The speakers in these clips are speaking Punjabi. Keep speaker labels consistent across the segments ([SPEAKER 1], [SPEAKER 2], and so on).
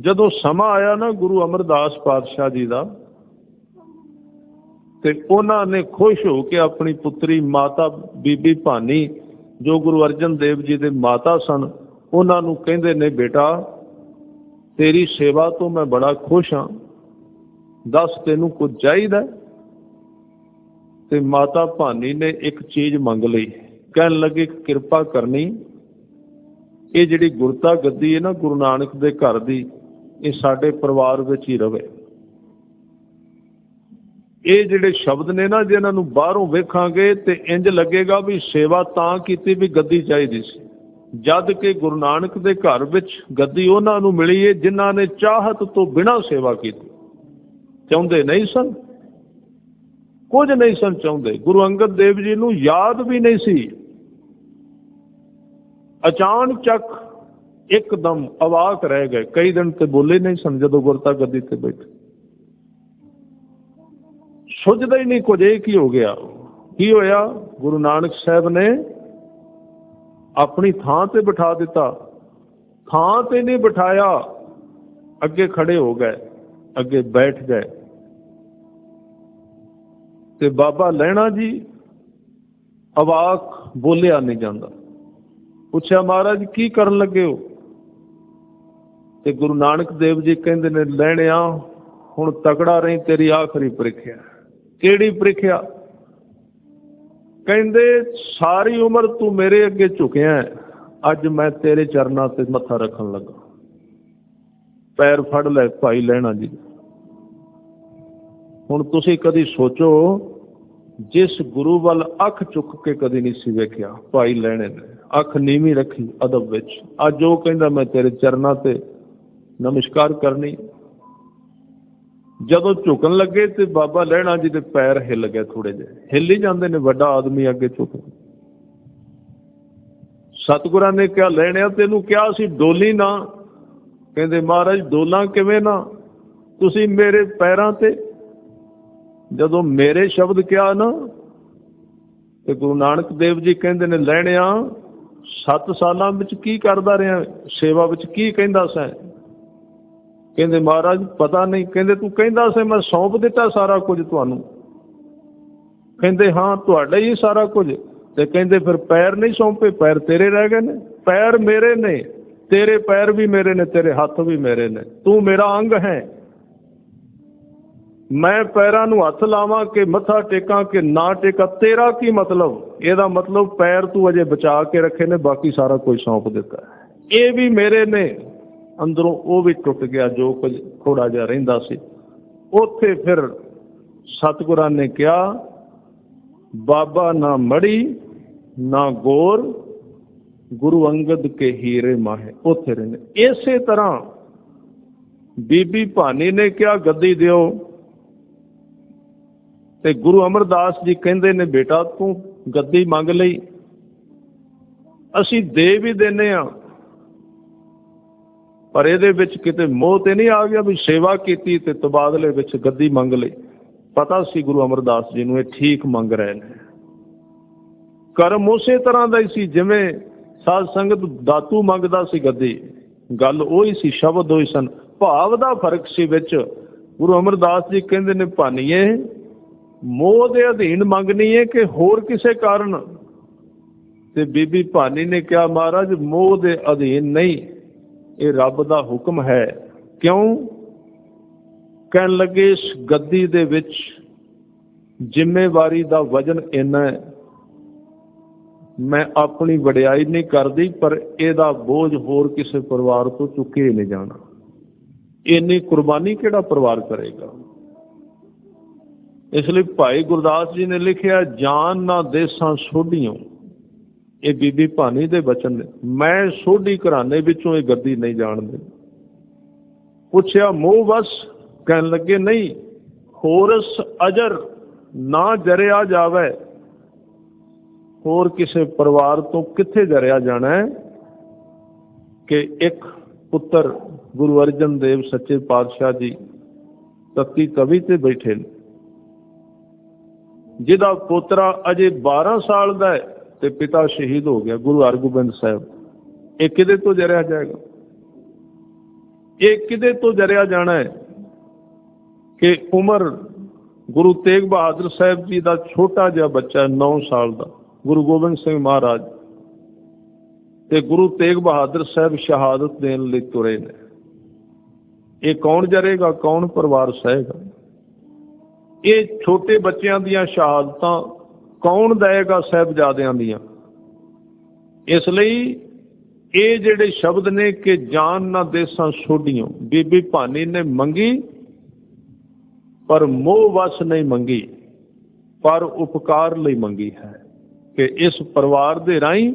[SPEAKER 1] ਜਦੋਂ ਸਮਾਂ ਆਇਆ ਨਾ ਗੁਰੂ ਅਮਰਦਾਸ ਪਾਤਸ਼ਾਹ ਜੀ ਦਾ, ਤੇ ਉਹਨਾਂ ਨੇ ਖੁਸ਼ ਹੋ ਕੇ ਆਪਣੀ ਪੁੱਤਰੀ ਮਾਤਾ ਬੀਬੀ ਭਾਨੀ, ਜੋ ਗੁਰੂ ਅਰਜਨ ਦੇਵ ਜੀ ਦੇ ਮਾਤਾ ਸਨ, ਉਹਨਾਂ ਨੂੰ ਕਹਿੰਦੇ ਨੇ, ਬੇਟਾ, ਤੇਰੀ ਸੇਵਾ ਤੋਂ ਮੈਂ ਬੜਾ ਖੁਸ਼ ਹਾਂ। ਦੱਸ ਤੈਨੂੰ ਕੁਝ ਚਾਹੀਦਾ ਤੇ ਮਾਤਾ ਭਾਨੀ ਨੇ ਇੱਕ ਚੀਜ਼ ਮੰਗ ਲਈ। ਕਹਿਣ ਲੱਗੇ ਕਿਰਪਾ ਕਰਨੀ। ਇਹ ਜਿਹੜੀ ਗੁਰਤਾ ਗੱਦੀ ਹੈ ਨਾ ਗੁਰੂ ਨਾਨਕ ਦੇ ਘਰ ਦੀ ਇਹ ਸਾਡੇ ਪਰਿਵਾਰ ਵਿੱਚ ਹੀ ਰਵੇ। ਇਹ ਜਿਹੜੇ ਸ਼ਬਦ ਨੇ ਨਾ, ਜੇ ਇਹਨਾਂ ਨੂੰ ਬਾਹਰੋਂ ਵੇਖਾਂਗੇ ਤੇ ਇੰਜ ਲੱਗੇਗਾ ਵੀ ਸੇਵਾ ਤਾਂ ਕੀਤੀ ਵੀ ਗੱਦੀ ਚਾਹੀਦੀ ਸੀ। ਜਦ ਕਿ ਗੁਰੂ ਨਾਨਕ ਦੇ ਘਰ ਵਿੱਚ ਗੱਦੀ ਉਹਨਾਂ ਨੂੰ ਮਿਲੀ ਹੈ ਜਿਨ੍ਹਾਂ ਨੇ ਚਾਹਤ ਤੋਂ ਬਿਨਾਂ ਸੇਵਾ ਕੀਤੀ। ਚਾਹੁੰਦੇ ਨਹੀਂ ਸਨ? ਕੁਝ ਨਹੀਂ ਸਨ ਚਾਹੁੰਦੇ। ਗੁਰੂ ਅੰਗਦ ਦੇਵ ਜੀ ਨੂੰ ਯਾਦ ਵੀ ਨਹੀਂ ਸੀ। ਅਚਾਨਚਕ ਇੱਕਦਮ ਅਵਾਕ ਰਹਿ ਗਏ। ਕਈ ਦਿਨ ਤੇ ਬੋਲੇ ਨਹੀਂ ਸਨ, ਜਦੋਂ ਗੁਰਤਾ ਗੱਦੀ ਤੇ ਬੈਠੇ। ਸੁਝਦਾ ਹੀ ਨਹੀਂ ਕੁਝ, ਇਹ ਕੀ ਹੋ ਗਿਆ? ਕੀ ਹੋਇਆ? ਗੁਰੂ ਨਾਨਕ ਸਾਹਿਬ ਨੇ ਆਪਣੀ ਥਾਂ ਤੇ ਬਿਠਾ ਦਿੱਤਾ। ਥਾਂ ਤੇ ਨਹੀਂ ਬਿਠਾਇਆ। ਅੱਗੇ ਖੜੇ ਹੋ ਗਏ। ਅੱਗੇ ਬੈਠ ਗਏ। ਤੇ ਬਾਬਾ ਲੈਣਾ ਜੀ ਅਵਾਕ ਬੋਲਿਆ ਨਹੀਂ ਜਾਂਦਾ। ਪੁੱਛਿਆ, ਮਹਾਰਾਜ, ਕੀ ਕਰਨ ਲੱਗੇ ਹੋ? ਤੇ ਗੁਰੂ ਨਾਨਕ ਦੇਵ ਜੀ ਕਹਿੰਦੇ ਨੇ ਲੈਣਿਆ ਹੁਣ ਤਕੜਾ ਰਹੀ, ਤੇਰੀ ਆਖਰੀ ਪ੍ਰੀਖਿਆ। ਕਿਹੜੀ ਪ੍ਰੀਖਿਆ? ਕਹਿੰਦੇ, ਸਾਰੀ ਉਮਰ ਤੂੰ ਮੇਰੇ ਅੱਗੇ ਝੁਕਿਆ ਅੱਜ ਮੈਂ ਤੇਰੇ ਚਰਨਾਂ ਤੇ ਮੱਥਾ ਰੱਖਣ ਲੱਗਾ। ਪੈਰ ਫੜ ਲੈ ਭਾਈ ਲੈਣਾ ਜੀ। ਹੁਣ ਤੁਸੀਂ ਕਦੀ ਸੋਚੋ, ਜਿਸ ਗੁਰੂ ਵੱਲ ਅੱਖ ਚੁੱਕ ਕੇ ਕਦੀ ਨਹੀਂ ਸੀ ਵੇਖਿਆ, ਭਾਈ ਲੈਣੇ ਨੇ। ਅੱਖ ਨੀਵੀਂ ਰੱਖੀ ਅਦਬ ਵਿੱਚ। ਅੱਜ ਉਹ ਕਹਿੰਦਾ, ਮੈਂ ਤੇਰੇ ਚਰਨਾਂ ਤੇ ਨਮਸਕਾਰ ਕਰਨੀ। ਜਦੋਂ ਝੁਕਣ ਲੱਗੇ ਤੇ ਬਾਬਾ ਲਹਿਣਾ ਜੀ ਦੇ ਪੈਰ ਹਿੱਲ ਗਏ ਥੋੜੇ ਜਿਹੇ। ਹਿੱਲ ਹੀ ਜਾਂਦੇ ਨੇ, ਵੱਡਾ ਆਦਮੀ ਅੱਗੇ ਝੁਕ ਸਤਿਗੁਰਾਂ ਨੇ ਕਿਹਾ ਲੈਣਿਆ ਤੈਨੂੰ ਕਿਹਾ ਸੀ ਡੋਲੀ ਨਾ। ਕਹਿੰਦੇ, ਮਹਾਰਾਜ, ਡੋਲਾਂ ਕਿਵੇਂ ਨਾ? ਤੁਸੀਂ ਮੇਰੇ ਪੈਰਾਂ ਤੇ। ਜਦੋਂ ਮੇਰੇ ਸ਼ਬਦ ਕਿਹਾ ਨਾ, ਤੇ ਗੁਰੂ ਨਾਨਕ ਦੇਵ ਜੀ ਕਹਿੰਦੇ ਨੇ ਲੈਣਿਆ 7 ਸਾਲਾਂ ਵਿੱਚ ਕੀ ਕਰਦਾ ਰਿਹਾ? ਸੇਵਾ ਵਿੱਚ ਕੀ ਕਹਿੰਦਾ ਸੈਂ? ਕਹਿੰਦੇ ਮਹਾਰਾਜ ਪਤਾ ਨਹੀਂ, ਕਹਿੰਦੇ ਤੂੰ ਕਹਿੰਦਾ ਸੀ, ਮੈਂ ਸੌਂਪ ਦਿੱਤਾ ਸਾਰਾ ਕੁਝ ਤੁਹਾਨੂੰ। ਕਹਿੰਦੇ ਹਾਂ, ਤੁਹਾਡਾ ਹੀ ਸਾਰਾ ਕੁਝ। ਤੇ ਕਹਿੰਦੇ ਫਿਰ ਪੈਰ ਨਹੀਂ ਸੌਂਪੇ, ਪੈਰ ਤੇਰੇ ਰਹਿ ਗਏ ਨੇ। ਪੈਰ ਮੇਰੇ ਨੇ, ਤੇਰੇ ਪੈਰ ਵੀ ਮੇਰੇ ਨੇ, ਤੇਰੇ ਹੱਥ ਵੀ ਮੇਰੇ ਨੇ। ਤੂੰ ਮੇਰਾ ਅੰਗ ਹੈ। ਮੈਂ ਪੈਰਾਂ ਨੂੰ ਹੱਥ ਲਾਵਾਂ ਕਿ ਮੱਥਾ ਟੇਕਾਂ ਕਿ ਨਾ ਟੇਕਾਂ, ਤੇਰਾ ਕੀ ਮਤਲਬ? ਇਹਦਾ ਮਤਲਬ ਪੈਰ ਤੂੰ ਅਜੇ ਬਚਾ ਕੇ ਰੱਖੇ ਨੇ, ਬਾਕੀ ਸਾਰਾ ਕੁਝ ਸੌਂਪ ਦਿੱਤਾ। ਇਹ ਵੀ ਮੇਰੇ ਨੇ। ਅੰਦਰੋਂ ਉਹ ਵੀ ਟੁੱਟ ਗਿਆ ਜੋ ਕੁਝ ਥੋੜਾ ਜਿਹਾ ਰਹਿੰਦਾ ਸੀ। ਉੱਥੇ ਫਿਰ ਸਤਿਗੁਰਾਂ ਨੇ ਕਿਹਾ, ਬਾਬਾ ਨਾ ਮੜੀ, ਨਾ ਗੋਰ, ਗੁਰੂ ਅੰਗਦ ਕੇ ਹੀਰੇ ਮਾਹੇ। ਉੱਥੇ ਰਹਿੰਦੇ। ਇਸੇ ਤਰ੍ਹਾਂ ਬੀਬੀ ਭਾਨੀ ਨੇ ਕਿਹਾ, ਗੱਦੀ ਦਿਓ। ਤੇ ਗੁਰੂ ਅਮਰਦਾਸ ਜੀ ਕਹਿੰਦੇ ਨੇ, ਬੇਟਾ ਤੂੰ ਗੱਦੀ ਮੰਗ ਲਈ। ਅਸੀਂ ਦੇ ਵੀ ਦਿੰਨੇ ਆ ਪਰ ਇਹਦੇ ਵਿੱਚ ਕਿਤੇ ਮੋਹ ਤੇ ਨਹੀਂ ਆ ਗਿਆ ਵੀ ਸੇਵਾ ਕੀਤੀ ਤੇ ਤਬਾਦਲੇ ਵਿੱਚ ਗੱਦੀ ਮੰਗ ਲਈ। ਪਤਾ ਸੀ ਗੁਰੂ ਅਮਰਦਾਸ ਜੀ ਨੂੰ ਇਹ ਠੀਕ ਮੰਗ ਰਹੇ ਨੇ। ਕਰਮ ਉਸੇ ਤਰ੍ਹਾਂ ਦਾ ਹੀ ਸੀ ਜਿਵੇਂ ਸਾਧ ਸੰਗਤ ਦਾਤੂ ਮੰਗਦਾ ਸੀ ਗੱਦੀ। ਗੱਲ ਉਹੀ ਸੀ, ਸ਼ਬਦ ਉਹੀ ਸਨ। ਭਾਵ ਦਾ ਫ਼ਰਕ ਸੀ ਵਿੱਚ ਗੁਰੂ ਅਮਰਦਾਸ ਜੀ ਕਹਿੰਦੇ ਨੇ, ਭਾਨੀਏ, ਮੋਹ ਦੇ ਅਧੀਨ ਮੰਗਣੀ ਹੈ ਕਿ ਹੋਰ ਕਿਸੇ ਕਾਰਨ? ਤੇ ਬੀਬੀ ਭਾਨੀ ਨੇ ਕਿਹਾ, ਮਹਾਰਾਜ, ਮੋਹ ਦੇ ਅਧੀਨ ਨਹੀਂ। ਇਹ ਰੱਬ ਦਾ ਹੁਕਮ ਹੈ। ਕਿਉਂ? ਕਹਿਣ ਲੱਗੇ, ਇਸ ਗੱਦੀ ਦੇ ਵਿੱਚ ਜ਼ਿੰਮੇਵਾਰੀ ਦਾ ਵਜਨ ਇੰਨਾ ਹੈ। ਮੈਂ ਆਪਣੀ ਵਡਿਆਈ ਨਹੀਂ ਕਰਦੀ, ਪਰ ਇਹਦਾ ਬੋਝ ਹੋਰ ਕਿਸੇ ਪਰਿਵਾਰ ਤੋਂ ਚੁੱਕੇ ਨਹੀਂ ਜਾਣਾ। ਇੰਨੀ ਕੁਰਬਾਨੀ ਕਿਹੜਾ ਪਰਿਵਾਰ ਕਰੇਗਾ? ਇਸ ਲਈ ਭਾਈ ਗੁਰਦਾਸ ਜੀ ਨੇ ਲਿਖਿਆ, ਜਾਨ ਨਾ ਦੇਸਾਂ ਸੋਢੀਆਂ। ਇਹ ਬੀਬੀ ਭਾਨੀ ਦੇ ਬਚਨ ਨੇ। ਮੈਂ ਸੋਢੀ ਘਰਾਨੇ ਵਿੱਚੋਂ ਇਹ ਗੱਦੀ ਨਹੀਂ ਜਾਣਦੇ। ਪੁੱਛਿਆ, ਮੋਹ ਵਸ, ਕਹਿਣ ਲੱਗੇ, ਨਹੀਂ ਹੋਰਸ ਅਜਰ ਨਾ ਜਰਿਆ ਜਾਵੇ। ਹੋਰ ਕਿਸੇ ਪਰਿਵਾਰ ਤੋਂ ਕਿੱਥੇ ਜਰਿਆ ਜਾਣਾ ਹੈ ਕਿ ਇੱਕ ਪੁੱਤਰ ਗੁਰੂ ਅਰਜਨ ਦੇਵ ਸੱਚੇ ਪਾਤਸ਼ਾਹ ਜੀ ਤਖਤੀ ਕਵੀ ਤੇ ਬੈਠੇ ਨੇ? ਜਿਹਦਾ ਪੋਤਰਾ ਅਜੇ 12 ਸਾਲ ਦਾ ਹੈ ਤੇ ਪਿਤਾ ਸ਼ਹੀਦ ਹੋ ਗਿਆ ਗੁਰੂ ਹਰਗੋਬਿੰਦ ਸਾਹਿਬ। ਇਹ ਕਿਹਦੇ ਤੋਂ ਜਰਿਆ ਜਾਏਗਾ? ਇਹ ਕਿਹਦੇ ਤੋਂ ਜਰਿਆ ਜਾਣਾ ਹੈ ਕਿ ਉਮਰ ਗੁਰੂ ਤੇਗ ਬਹਾਦਰ ਸਾਹਿਬ ਜੀ ਦਾ ਛੋਟਾ ਜਿਹਾ ਬੱਚਾ 9 ਸਾਲ ਦਾ, ਗੁਰੂ ਗੋਬਿੰਦ ਸਿੰਘ ਮਹਾਰਾਜ। ਤੇ ਗੁਰੂ ਤੇਗ ਬਹਾਦਰ ਸਾਹਿਬ ਸ਼ਹਾਦਤ ਦੇਣ ਲਈ ਤੁਰੇ ਨੇ। ਇਹ ਕੌਣ ਜਰੇਗਾ? ਕੌਣ ਪਰਿਵਾਰ ਸਹੇਗਾ? ਇਹ ਛੋਟੇ ਬੱਚਿਆਂ ਦੀਆਂ ਸ਼ਹਾਦਤਾਂ ਕੌਣ ਦਏਗਾ ਸਾਹਿਬਜ਼ਾਦਿਆਂ ਦੀਆਂ? ਇਸ ਲਈ ਇਹ ਜਿਹੜੇ ਸ਼ਬਦ ਨੇ ਕਿ ਜਾਨ ਨਾ ਦੇਸਾਂ ਛੋਡੀਆਂ, ਬੀਬੀ ਭਾਨੀ ਨੇ ਮੰਗੀ, ਪਰ ਮੋਹ ਵਸ ਨਹੀਂ ਮੰਗੀ, ਪਰ ਉਪਕਾਰ ਲਈ ਮੰਗੀ ਹੈ ਕਿ ਇਸ ਪਰਿਵਾਰ ਦੇ ਰਾਹੀਂ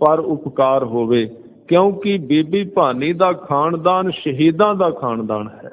[SPEAKER 1] ਪਰ ਉਪਕਾਰ ਹੋਵੇ, ਕਿਉਂਕਿ ਬੀਬੀ ਭਾਨੀ ਦਾ ਖਾਨਦਾਨ ਸ਼ਹੀਦਾਂ ਦਾ ਖਾਨਦਾਨ ਹੈ।